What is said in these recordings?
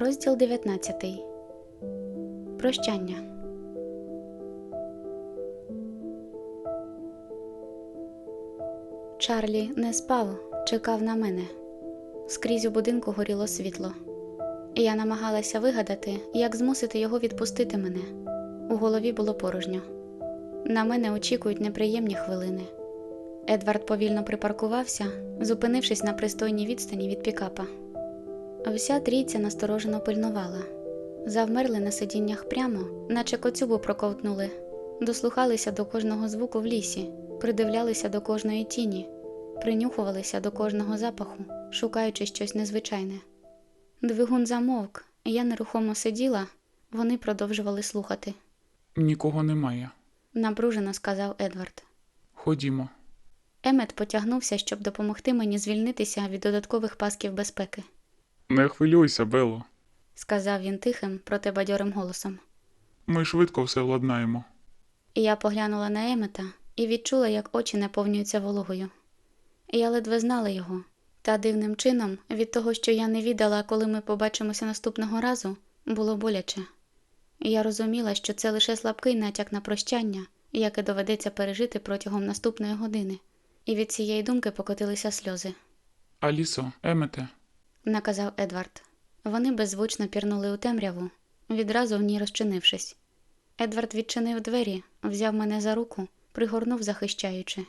Розділ 19. Прощання. Чарлі не спав, чекав на мене. Скрізь у будинку горіло світло. Я намагалася вигадати, як змусити його відпустити мене. У голові було порожньо. На мене очікують неприємні хвилини. Едвард повільно припаркувався, зупинившись на пристойній відстані від пікапа. Вся трійця насторожено пильнувала. Завмерли на сидіннях прямо, наче коцюбу проковтнули, дослухалися до кожного звуку в лісі, придивлялися до кожної тіні, принюхувалися до кожного запаху, шукаючи щось незвичайне. Двигун замовк, я нерухомо сиділа, вони продовжували слухати. Нікого немає. Напружено сказав Едвард. Ходімо. Емет потягнувся, щоб допомогти мені звільнитися від додаткових пасків безпеки, Не хвилюйся, Бело. сказав він тихим, проте бадьорим голосом. Ми швидко все владнаємо. І Я поглянула на Емета і відчула, як очі наповнюються вологою. Я ледве знала його, та дивним чином, від того, що я не віддала, коли ми побачимося наступного разу, було боляче. Я розуміла, що це лише слабкий натяк на прощання, яке доведеться пережити протягом наступної години, і від цієї думки покотилися сльози. Алісо, Емете, наказав Едвард. Вони беззвучно пірнули у темряву, відразу в ній розчинившись. Едвард відчинив двері, взяв мене за руку, пригорнув, захищаючи.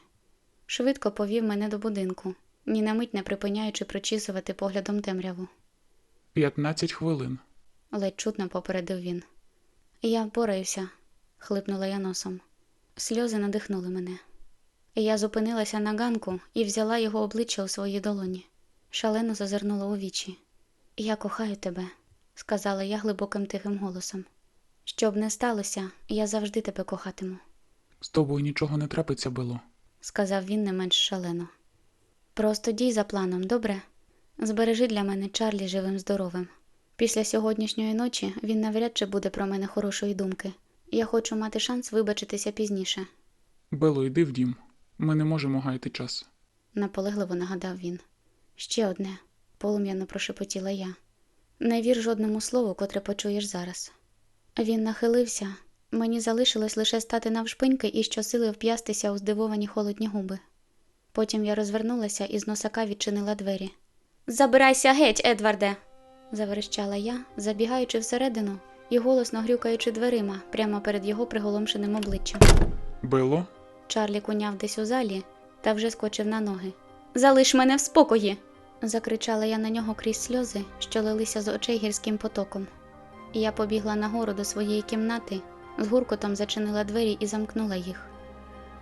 Швидко повів мене до будинку, ні на мить не припиняючи прочісувати поглядом темряву. 15 хвилин. Ледь чутно попередив він. Я впораюся, хлипнула я носом. Сльози надихнули мене. Я зупинилася на ганку і взяла його обличчя у свої долоні. Шалено зазирнула у вічі. Я кохаю тебе, сказала я глибоким тихим голосом. Щоб не сталося, я завжди тебе кохатиму, З тобою нічого не трапиться, Бело. сказав він не менш шалено. Просто дій за планом, добре? Збережи для мене Чарлі живим здоровим. Після сьогоднішньої ночі він навряд чи буде про мене хорошої думки. Я хочу мати шанс вибачитися пізніше, Бело, йди в дім. Ми не можемо гаяти час. наполегливо нагадав він. Ще одне, полум'яно прошепотіла я. Не вір жодному слову, котре почуєш зараз. Він нахилився, мені залишилось лише стати навшпиньки і щосили вп'ястися у здивовані холодні губи. Потім я розвернулася і з носака відчинила двері. Забирайся геть, Едварде. заверещала я, забігаючи всередину і голосно грюкаючи дверима прямо перед його приголомшеним обличчям. Бело? Чарлі куняв десь у залі та вже скочив на ноги. Залиш мене в спокої. Закричала я на нього крізь сльози, що лилися з очей гірським потоком. Я побігла нагору до своєї кімнати, з гуркотом зачинила двері і замкнула їх.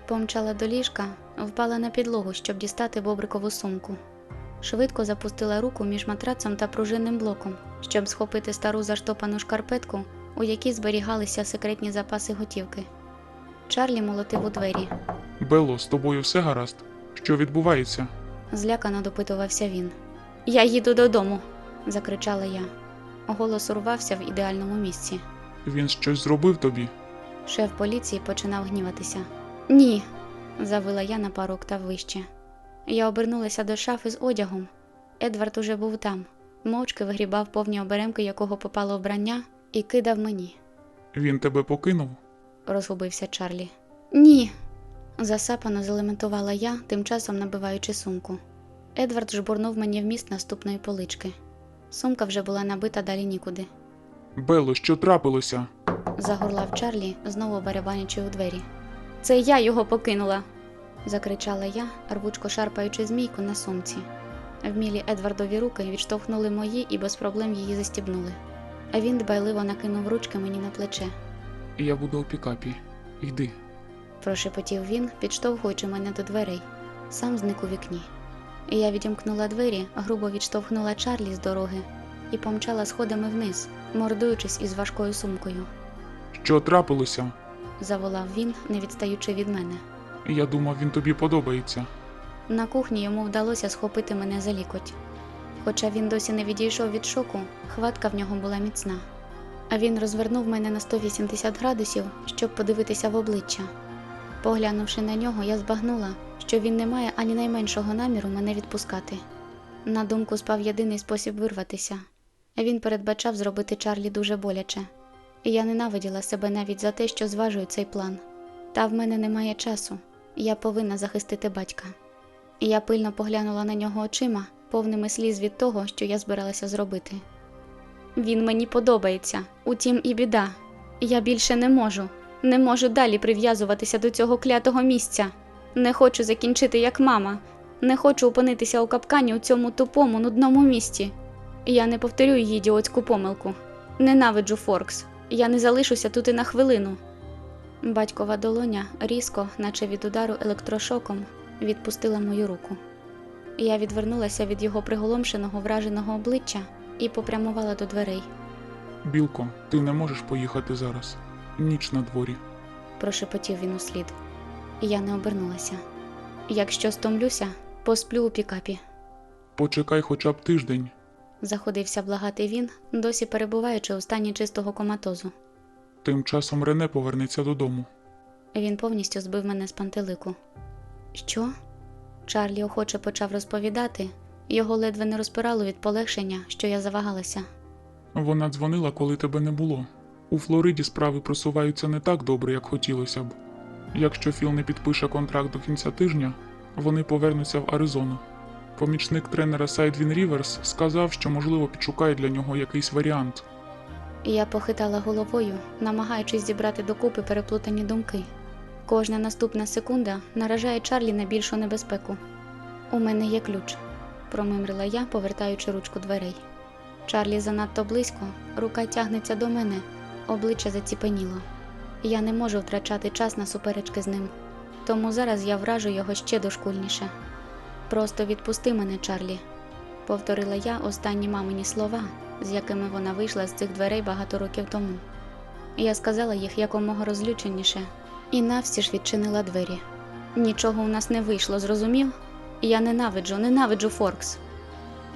Помчала до ліжка, впала на підлогу, щоб дістати бобрикову сумку. Швидко запустила руку між матрацом та пружинним блоком, щоб схопити стару заштопану шкарпетку, у якій зберігалися секретні запаси готівки. Чарлі молотив у двері. Бело, з тобою все гаразд? Що відбувається? Злякано допитувався він. Я їду додому, закричала я. Голос урвався в ідеальному місці. Він щось зробив тобі? Шеф поліції починав гніватися. Ні, завила я на пару октав вище. Я обернулася до шафи з одягом. Едвард уже був там, мовчки вигрібав повні оберемки, якого попало вбрання, і кидав мені. Він тебе покинув? розгубився Чарлі. Ні. Засапано залементувала я, тим часом набиваючи сумку. Едвард жбурнув мені вміст наступної полички. Сумка вже була набита далі нікуди. Бело, що трапилося? Загорлав Чарлі, знову барабанячи у двері. Це я його покинула. закричала я, рвучко шарпаючи змійку на сумці. Вмілі Едвардові руки відштовхнули мої і без проблем її застібнули. А він дбайливо накинув ручки мені на плече. Я буду у пікапі. Йди. Прошепотів він, підштовхуючи мене до дверей. Сам зник у вікні. Я відімкнула двері, грубо відштовхнула Чарлі з дороги і помчала сходами вниз, мордуючись із важкою сумкою. Що трапилося? Заволав він, не відстаючи від мене. Я думав, він тобі подобається. На кухні йому вдалося схопити мене за лікоть. Хоча він досі не відійшов від шоку, хватка в нього була міцна. А він розвернув мене на 180 градусів, щоб подивитися в обличчя. Поглянувши на нього, я збагнула, що він не має ані найменшого наміру мене відпускати. На думку спав єдиний спосіб вирватися. Він передбачав зробити Чарлі дуже боляче. І я ненавиділа себе навіть за те, що зважую цей план. Та в мене немає часу. Я повинна захистити батька. Я пильно поглянула на нього очима, повними сліз від того, що я збиралася зробити. Він мені подобається, утім і біда. Я більше не можу, не можу далі прив'язуватися до цього клятого місця. Не хочу закінчити як мама, не хочу опинитися у капкані у цьому тупому, нудному місті. Я не повторю її ідіотську помилку. Ненавиджу Форкс. Я не залишуся тут і на хвилину. Батькова долоня різко, наче від удару електрошоком, відпустила мою руку. Я відвернулася від його приголомшеного враженого обличчя і попрямувала до дверей. Білко, ти не можеш поїхати зараз. Ніч на дворі. прошепотів він услід. Я не обернулася. Якщо стомлюся, посплю у пікапі. Почекай хоча б тиждень. Заходився благати він, досі перебуваючи у стані чистого коматозу. Тим часом Рене повернеться додому. Він повністю збив мене з пантелику. Що? Чарлі охоче почав розповідати, його ледве не розпирало від полегшення, що я завагалася. Вона дзвонила, коли тебе не було. У Флориді справи просуваються не так добре, як хотілося б. Якщо Філ не підпише контракт до кінця тижня, вони повернуться в Аризону. Помічник тренера Сайдвін Ріверс сказав, що можливо підшукає для нього якийсь варіант. Я похитала головою, намагаючись зібрати докупи переплутані думки. Кожна наступна секунда наражає Чарлі на більшу небезпеку. У мене є ключ, промимрила я, повертаючи ручку дверей. Чарлі занадто близько, рука тягнеться до мене, обличчя заціпеніло. Я не можу втрачати час на суперечки з ним, тому зараз я вражу його ще дошкульніше. Просто відпусти мене, Чарлі, повторила я останні мамині слова, з якими вона вийшла з цих дверей багато років тому. Я сказала їх якомога розлюченіше і навстіж відчинила двері. Нічого у нас не вийшло, зрозумів? Я ненавиджу, ненавиджу Форкс.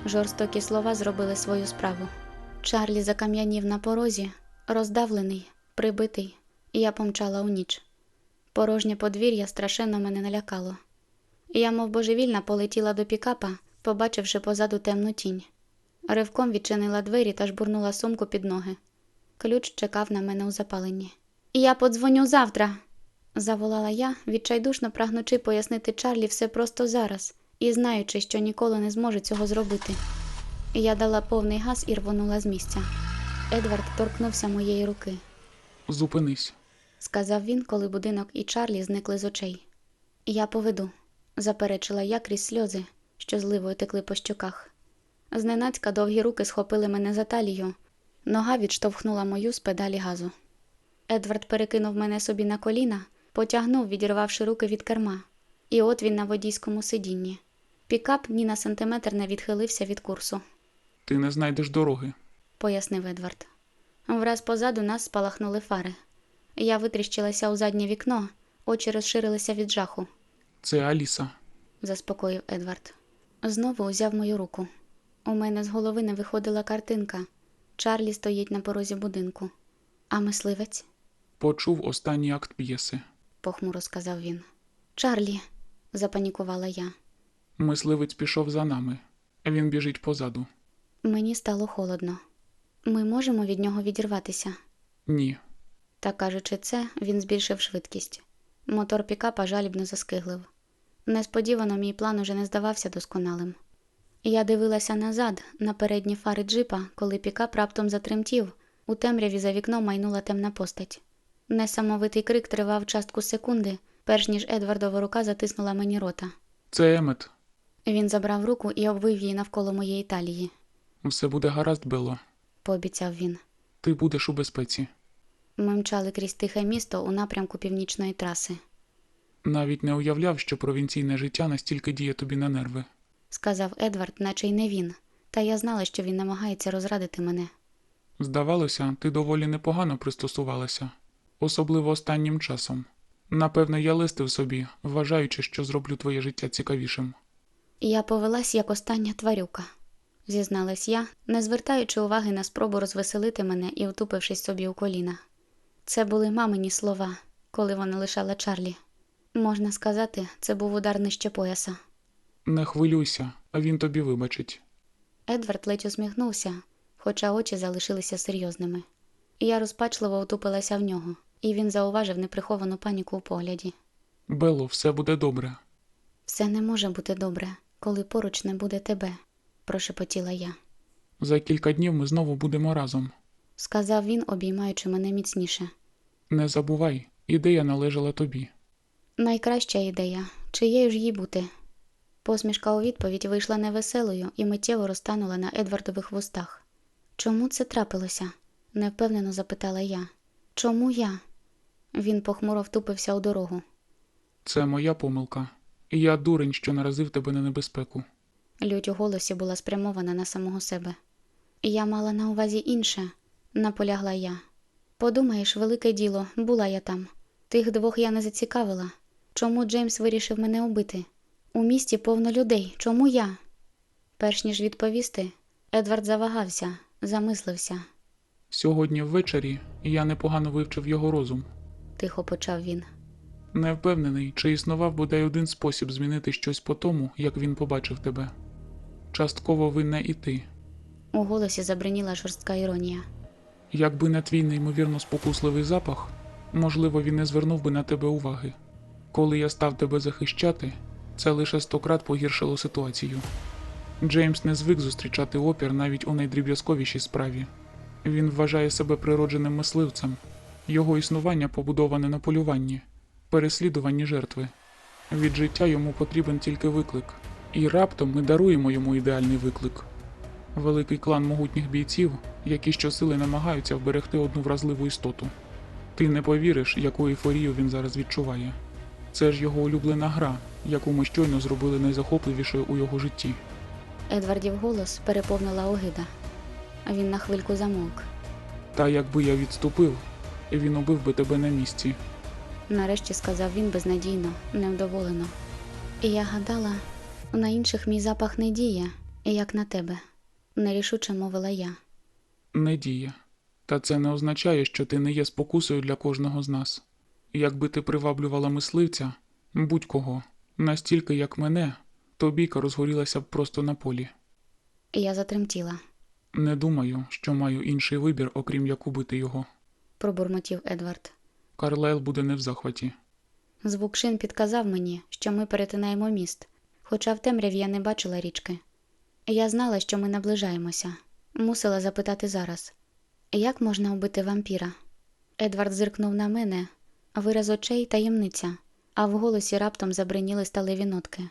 Жорстокі слова зробили свою справу. Чарлі закам'янів на порозі, роздавлений, прибитий, я помчала у ніч. Порожнє подвір'я страшенно мене налякало. Я, мов божевільна, полетіла до пікапа, побачивши позаду темну тінь. Ривком відчинила двері та жбурнула сумку під ноги. Ключ чекав на мене у запаленні. Я подзвоню завтра, заволала я, відчайдушно прагнучи пояснити Чарлі все просто зараз і знаючи, що ніколи не зможу цього зробити. Я дала повний газ і рвонула з місця. Едвард торкнувся моєї руки, Зупинись. сказав він, коли будинок і Чарлі зникли з очей. Я поведу, заперечила я крізь сльози, що зливою текли по щоках. Зненацька довгі руки схопили мене за талію, нога відштовхнула мою з педалі газу. Едвард перекинув мене собі на коліна, потягнув, відірвавши руки від керма. І от він на водійському сидінні. Пікап ні на сантиметр не відхилився від курсу, Ти не знайдеш дороги. Пояснив Едвард. Враз позаду нас спалахнули фари. Я витріщилася у заднє вікно, очі розширилися від жаху, Це Аліса. заспокоїв Едвард. Знову узяв мою руку. У мене з голови не виходила картинка. Чарлі стоїть на порозі будинку. А мисливець? Почув останній акт п'єси. похмуро сказав він. Чарлі, запанікувала я. Мисливець пішов за нами. Він біжить позаду. Мені стало холодно. Ми можемо від нього відірватися. Ні. Та кажучи це, він збільшив швидкість. Мотор пікапа жалібно заскиглив. Несподівано мій план уже не здавався досконалим. Я дивилася назад, на передні фари джипа, коли пікап раптом затремтів, у темряві за вікном майнула темна постать. Несамовитий крик тривав частку секунди, перш ніж Едвардова рука затиснула мені рота. Це Емет. Він забрав руку і обвив її навколо моєї талії, Все буде гаразд, Бело. Пообіцяв він. Ти будеш у безпеці. Ми мчали крізь тихе місто у напрямку північної траси. Навіть не уявляв, що провінційне життя настільки діє тобі на нерви. сказав Едвард, наче й не він, та я знала, що він намагається розрадити мене. Здавалося, ти доволі непогано пристосувалася, особливо останнім часом. Напевне, я листив собі, вважаючи, що зроблю твоє життя цікавішим. Я повелась як остання тварюка, зізналась я, не звертаючи уваги на спробу розвеселити мене і утупившись собі у коліна. Це були мамині слова, коли вона лишала Чарлі. Можна сказати, це був удар нижче пояса. Не хвилюйся, а він тобі вибачить. Едвард ледь усміхнувся, хоча очі залишилися серйозними. Я розпачливо втупилася в нього, і він зауважив неприховану паніку у погляді. Бело, все буде добре. Все не може бути добре, коли поруч не буде тебе, прошепотіла я. За кілька днів ми знову будемо разом. Сказав він, обіймаючи мене міцніше. Не забувай, ідея належала тобі. Найкраща ідея, чиєю ж їй бути? Посмішка у відповідь вийшла невеселою і миттєво розтанула на Едвардових вустах. Чому це трапилося? невпевнено запитала я. Чому я? Він похмуро втупився у дорогу. Це моя помилка. І я дурень, що наразив тебе на небезпеку. Лють у голосі була спрямована на самого себе. Я мала на увазі інше, наполягла я. Подумаєш, велике діло, була я там. Тих двох я не зацікавила. Чому Джеймс вирішив мене убити? У місті повно людей. Чому я? Перш ніж відповісти, Едвард завагався, замислився, Сьогодні ввечері я непогано вивчив його розум. тихо почав він. Не впевнений, чи існував бодай один спосіб змінити щось по тому, як він побачив тебе. Частково винна і ти. У голосі забриніла жорстка іронія. Якби не твій неймовірно спокусливий запах, можливо, він не звернув би на тебе уваги. Коли я став тебе захищати, це лише стократ погіршило ситуацію. Джеймс не звик зустрічати опір навіть у найдріб'язковішій справі. Він вважає себе природженим мисливцем. Його існування побудоване на полюванні, переслідуванні жертви. Від життя йому потрібен тільки виклик, і раптом ми даруємо йому ідеальний виклик. Великий клан могутніх бійців, які щосили намагаються вберегти одну вразливу істоту. Ти не повіриш, яку ейфорію він зараз відчуває. Це ж його улюблена гра, яку ми щойно зробили найзахопливішою у його житті. Едвардів голос переповнила огида. Він на хвильку замовк. Та якби я відступив, він убив би тебе на місці. Нарешті сказав він безнадійно, невдоволено. І я гадала, на інших мій запах не діє, як на тебе, нерішуче мовила я. Не діє. Та це не означає, що ти не є спокусою для кожного з нас. Якби ти приваблювала мисливця, будь-кого, настільки як мене, то бійка розгорілася б просто на полі. Я затремтіла, Не думаю, що маю інший вибір, окрім як убити його. пробурмотів Едвард. Карлайл буде не в захваті. Звук шин підказав мені, що ми перетинаємо міст, хоча в темряві я не бачила річки. Я знала, що ми наближаємося. Мусила запитати зараз, як можна убити вампіра? Едвард зиркнув на мене, вираз очей таємниця, а в голосі раптом забриніли сталеві нотки.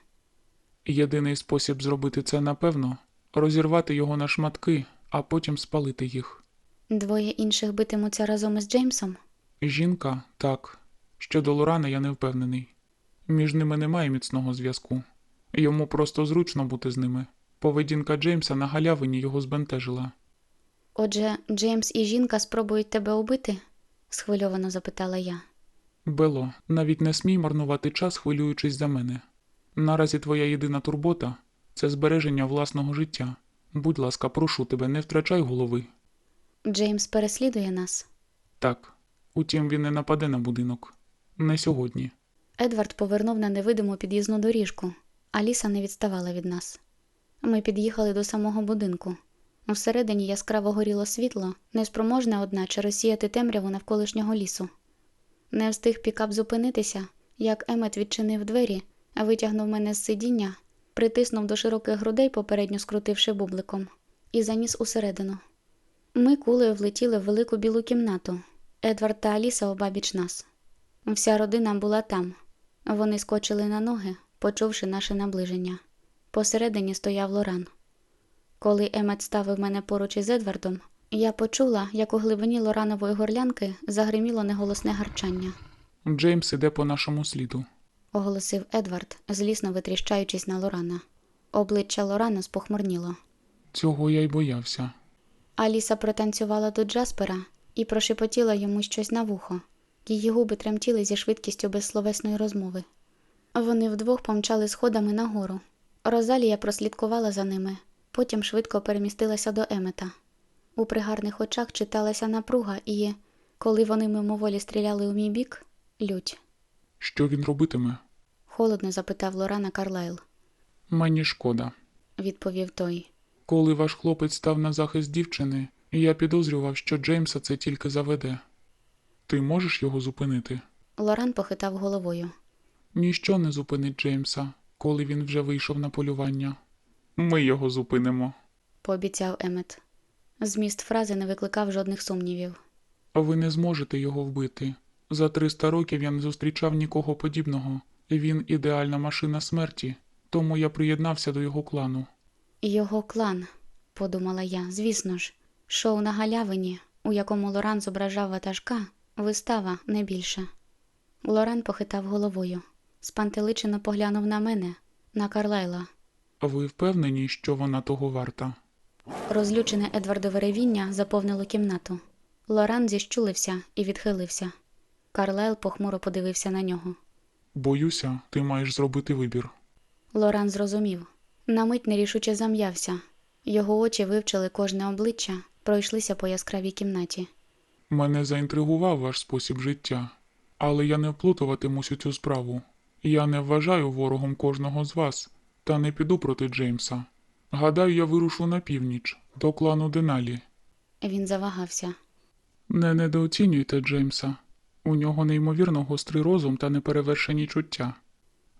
Єдиний спосіб зробити це, напевно, розірвати його на шматки, а потім спалити їх. Двоє інших битимуться разом із Джеймсом? Жінка так. Щодо Лорана я не впевнений. Між ними немає міцного зв'язку. Йому просто зручно бути з ними. Поведінка Джеймса на галявині його збентежила. Отже, Джеймс і жінка спробують тебе убити? схвильовано запитала я. Бело, навіть не смій марнувати час, хвилюючись за мене. Наразі твоя єдина турбота це збереження власного життя. Будь ласка, прошу тебе, не втрачай голови. Джеймс переслідує нас. Так. Утім, він не нападе на будинок. Не сьогодні. Едвард повернув на невидиму під'їзну доріжку. Аліса не відставала від нас. Ми під'їхали до самого будинку. Всередині яскраво горіло світло, неспроможне, одначе, розсіяти темряву навколишнього лісу. Не встиг пікап зупинитися, як Емет відчинив двері, витягнув мене з сидіння, притиснув до широких грудей, попередньо скрутивши бубликом, і заніс усередину. Ми кулею влетіли в велику білу кімнату. Едвард та Аліса обабіч нас. Вся родина була там. Вони скочили на ноги, почувши наше наближення. Посередині стояв Лоран. Коли Емет ставив мене поруч із Едвардом, я почула, як у глибині Лоранової горлянки загриміло неголосне гарчання, Джеймс іде по нашому сліду. оголосив Едвард, злісно витріщаючись на Лорана. Обличчя Лорана спохмурніло. Цього я й боявся. Аліса протанцювала до Джаспера і прошепотіла йому щось на вухо. Її губи тремтіли зі швидкістю безсловесної розмови. Вони вдвох помчали сходами нагору. Розалія прослідкувала за ними, потім швидко перемістилася до Емета. У пригарних очах читалася напруга і, коли вони мимоволі стріляли у мій бік, лють. Що він робитиме? Холодно запитав Лорана Карлайл, Мені шкода. відповів той. Коли ваш хлопець став на захист дівчини, я підозрював, що Джеймса це тільки заведе. Ти можеш його зупинити? Лоран похитав головою. Ніщо не зупинить Джеймса, коли він вже вийшов на полювання. Ми його зупинимо. пообіцяв Емет. Зміст фрази не викликав жодних сумнівів. Ви не зможете його вбити. За 300 років я не зустрічав нікого подібного. Він ідеальна машина смерті, тому я приєднався до його клану. Його клан, подумала я, звісно ж, шоу на галявині, у якому Лоран зображав ватажка, вистава не більше. Лоран похитав головою, спантеличено поглянув на мене, на Карлайла. Ви впевнені, що вона того варта? Розлючене Едвардове ревіння заповнило кімнату. Лоран зіщулився і відхилився. Карлайл похмуро подивився на нього. Боюся, ти маєш зробити вибір. Лоран зрозумів. На мить нерішуче зам'явся. Його очі вивчили кожне обличчя, пройшлися по яскравій кімнаті. Мене заінтригував ваш спосіб життя, але я не вплутуватимусь у цю справу. Я не вважаю ворогом кожного з вас, та не піду проти Джеймса. Гадаю, я вирушу на північ, до клану Деналі. Він завагався. Не недооцінюйте Джеймса. У нього неймовірно гострий розум та неперевершені чуття.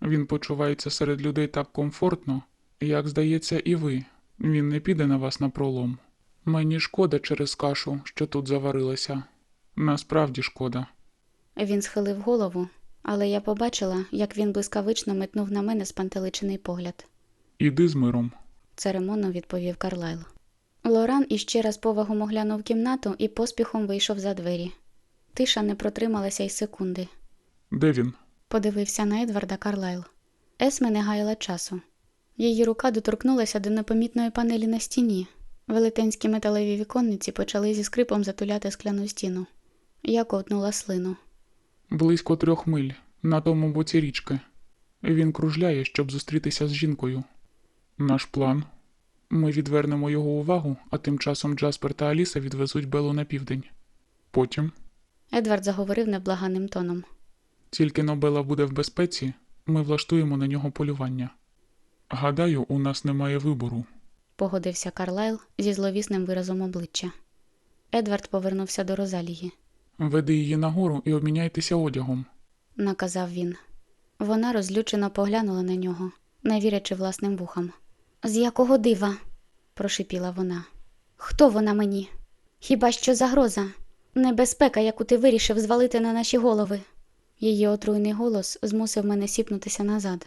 Він почувається серед людей так комфортно, як здається, і ви. Він не піде на вас на пролом. Мені шкода через кашу, що тут заварилася. Насправді шкода. Він схилив голову, але я побачила, як він блискавично метнув на мене спантеличений погляд. Іди з миром. Церемонно відповів Карлайл. Лоран іще раз повагом оглянув кімнату і поспіхом вийшов за двері. Тиша не протрималася й секунди. Де він? Подивився на Едварда Карлайл. Есме не гаяла часу. Її рука доторкнулася до непомітної панелі на стіні. Велетенські металеві віконниці почали зі скрипом затуляти скляну стіну. Я ковтнула слину. Близько трьох миль, на тому боці річки. Він кружляє, щоб зустрітися з жінкою. Наш план. Ми відвернемо його увагу, а тим часом Джаспер та Аліса відвезуть Белу на південь. Потім, Едвард заговорив невблаганним тоном. тільки но Бела буде в безпеці, ми влаштуємо на нього полювання. Гадаю, у нас немає вибору. Погодився Карлайл зі зловісним виразом обличчя. Едвард повернувся до Розалії. Веди її нагору і обміняйтеся одягом. наказав він. Вона розлючено поглянула на нього, не вірячи власним вухам. З якого дива? прошипіла вона. Хто вона мені? Хіба що загроза? Небезпека, яку ти вирішив звалити на наші голови. Її отруйний голос змусив мене сіпнутися назад,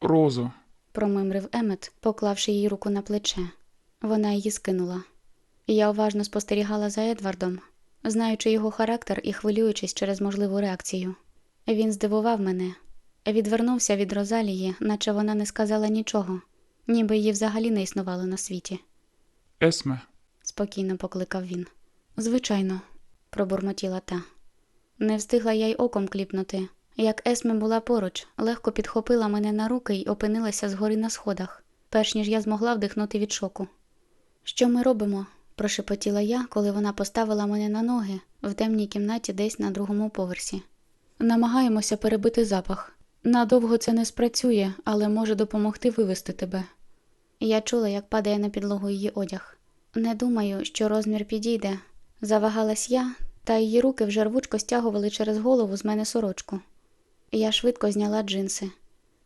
Розо, промимрив Емет, поклавши їй руку на плече. Вона її скинула. Я уважно спостерігала за Едвардом, знаючи його характер і хвилюючись через можливу реакцію. Він здивував мене, відвернувся від Розалії, наче вона не сказала нічого, ніби її взагалі не існувало на світі. Есме, спокійно покликав він. Звичайно, пробурмотіла та. Не встигла я й оком кліпнути. Як Есме була поруч, легко підхопила мене на руки й опинилася згори на сходах, перш ніж я змогла вдихнути від шоку. Що ми робимо? Прошепотіла я, коли вона поставила мене на ноги в темній кімнаті десь на другому поверсі. Намагаємося перебити запах. Надовго це не спрацює, але може допомогти вивести тебе. Я чула, як падає на підлогу її одяг. Не думаю, що розмір підійде. Завагалась я, та її руки вже рвучко стягували через голову з мене сорочку. Я швидко зняла джинси.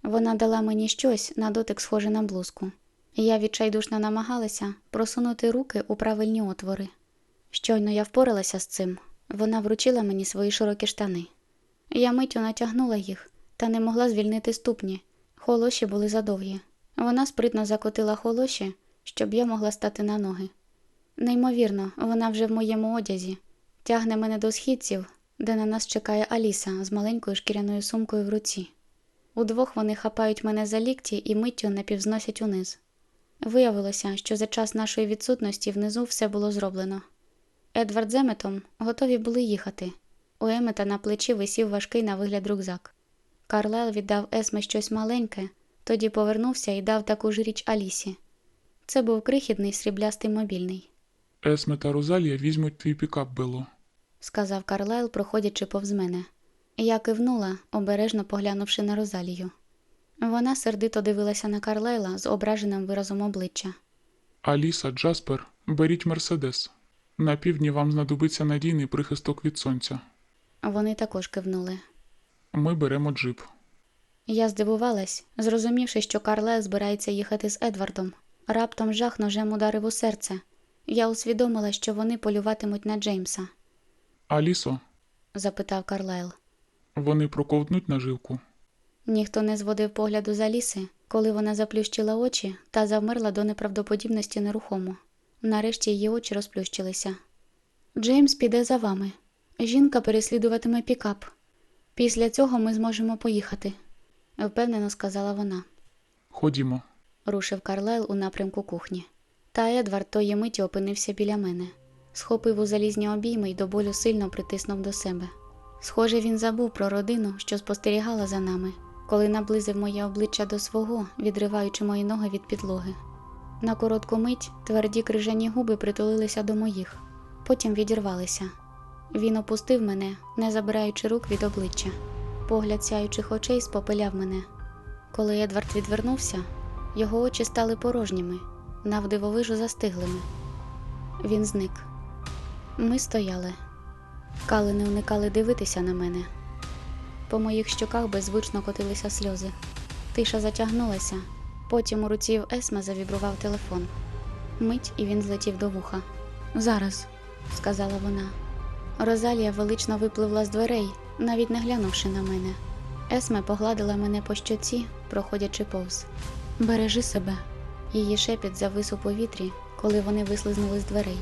Вона дала мені щось на дотик схоже на блузку. Я відчайдушно намагалася просунути руки у правильні отвори. Щойно я впоралася з цим. Вона вручила мені свої широкі штани. Я миттю натягнула їх та не могла звільнити ступні. Холоші були задовгі. Вона спритно закотила холоші, щоб я могла стати на ноги. Неймовірно, вона вже в моєму одязі, тягне мене до східців, де на нас чекає Аліса з маленькою шкіряною сумкою в руці. Удвох вони хапають мене за лікті і миттю напівзносять униз. Виявилося, що за час нашої відсутності внизу все було зроблено. Едвард з Еметом готові були їхати. У Емета на плечі висів важкий на вигляд рюкзак. Карлел віддав Есме щось маленьке, тоді повернувся і дав таку ж річ Алісі. Це був крихітний сріблястий мобільний, Есме та Розалія візьмуть твій пікап, Бело. сказав Карлайл, проходячи повз мене. Я кивнула, обережно поглянувши на Розалію. Вона сердито дивилася на Карлайла з ображеним виразом обличчя. Аліса, Джаспер, беріть Мерседес. На півдні вам знадобиться надійний прихисток від сонця. Вони також кивнули. Ми беремо джип. Я здивувалась, зрозумівши, що Карлайл збирається їхати з Едвардом. Раптом жах ножем ударив у серце. Я усвідомила, що вони полюватимуть на Джеймса, Алісо, запитав Карлайл. вони проковтнуть наживку. Ніхто не зводив погляду за ліси, коли вона заплющила очі та завмерла до неправдоподібності нерухомо. Нарешті її очі розплющилися. Джеймс піде за вами. Жінка переслідуватиме пікап. Після цього ми зможемо поїхати, впевнено сказала вона. Ходімо. рушив Карлайл у напрямку кухні. Та Едвард тої миті опинився біля мене, схопив у залізні обійми й до болю сильно притиснув до себе. Схоже, він забув про родину, що спостерігала за нами, коли наблизив моє обличчя до свого, відриваючи мої ноги від підлоги. На коротку мить тверді крижані губи притулилися до моїх, потім відірвалися. Він опустив мене, не забираючи рук від обличчя. Погляд сяючих очей спопиляв мене. Коли Едвард відвернувся, його очі стали порожніми, навдивовижу застиглими. Він зник. Ми стояли. Кали не уникали дивитися на мене. По моїх щоках беззвучно котилися сльози. Тиша затягнулася. Потім у руці в Есма завібрував телефон. Мить і він злетів до вуха. Зараз, сказала вона. Розалія велично випливла з дверей, навіть не глянувши на мене. Есме погладила мене по щоці, проходячи повз. Бережи себе. Її шепіт завис у повітрі, коли вони вислизнули з дверей.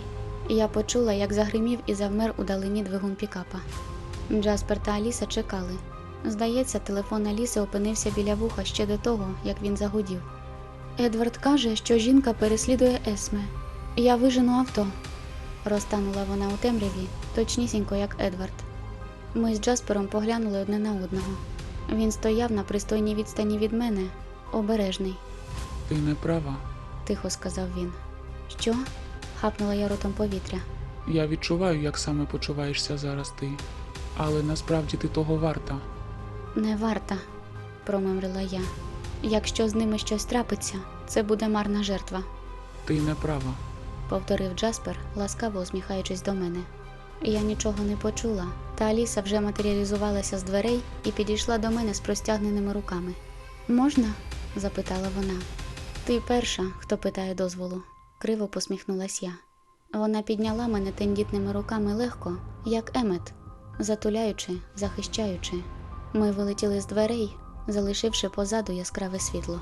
Я почула, як загримів і завмер у далині двигун пікапа. Джаспер та Аліса чекали. Здається, телефон Аліси опинився біля вуха ще до того, як він загудів. Едвард каже, що жінка переслідує Есме. Я вижену авто. Розтанула вона у темряві, точнісінько, як Едвард. Ми з Джаспером поглянули одне на одного. Він стояв на пристойній відстані від мене, обережний, Ти не права. тихо сказав він. Що? хапнула я ротом повітря. Я відчуваю, як саме почуваєшся зараз ти. Але насправді ти того варта. Не варта, промимрила я. Якщо з ними щось трапиться, це буде марна жертва, Ти не права. повторив Джаспер, ласкаво усміхаючись до мене. Я нічого не почула, та Аліса вже матеріалізувалася з дверей і підійшла до мене з простягненими руками. Можна? запитала вона. Ти перша, хто питає дозволу, криво посміхнулась я. Вона підняла мене тендітними руками легко, як емет, затуляючи, захищаючи. Ми вилетіли з дверей, залишивши позаду яскраве світло.